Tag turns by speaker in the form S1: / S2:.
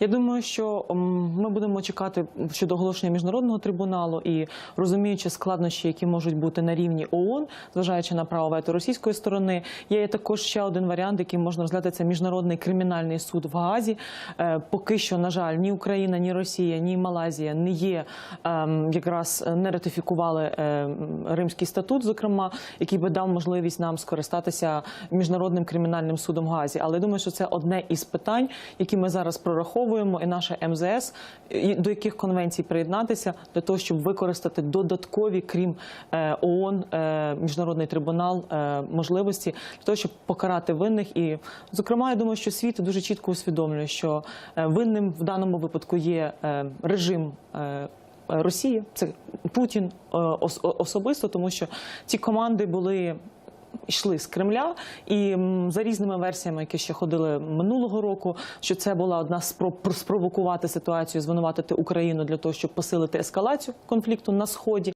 S1: Я думаю, що ми будемо чекати щодо оголошення міжнародного трибуналу і розуміючи складнощі, які можуть бути на рівні ООН, зважаючи на право вето російської сторони. Є також ще один варіант, який можна розглядати це міжнародний кримінальний суд в Гаазі. Е, Поки що, на жаль, ні Україна, ні Росія, ні Малайзія не є ем, якраз не ратифікували ем, Римський статут, зокрема, який би дав можливість нам скористатися міжнародним кримінальним судом в Гаазі. Але я думаю, що це одне із питань, які ми зараз прораховуємо, і наша МЗС до яких конвенцій приєднатися для того, щоб використати додаткові, крім е, ООН, е, міжнародний трибунал е, можливості для того, щоб покарати винних. І, зокрема, я думаю, що світ дуже чітко усвідомлює, що винним в даному випадку є режим. Росії це Путін особисто, тому що ці команди були йшли з Кремля, і за різними версіями, які ще ходили минулого року, що це була одна спроб спровокувати ситуацію, звинуватити Україну для того, щоб посилити ескалацію конфлікту на сході.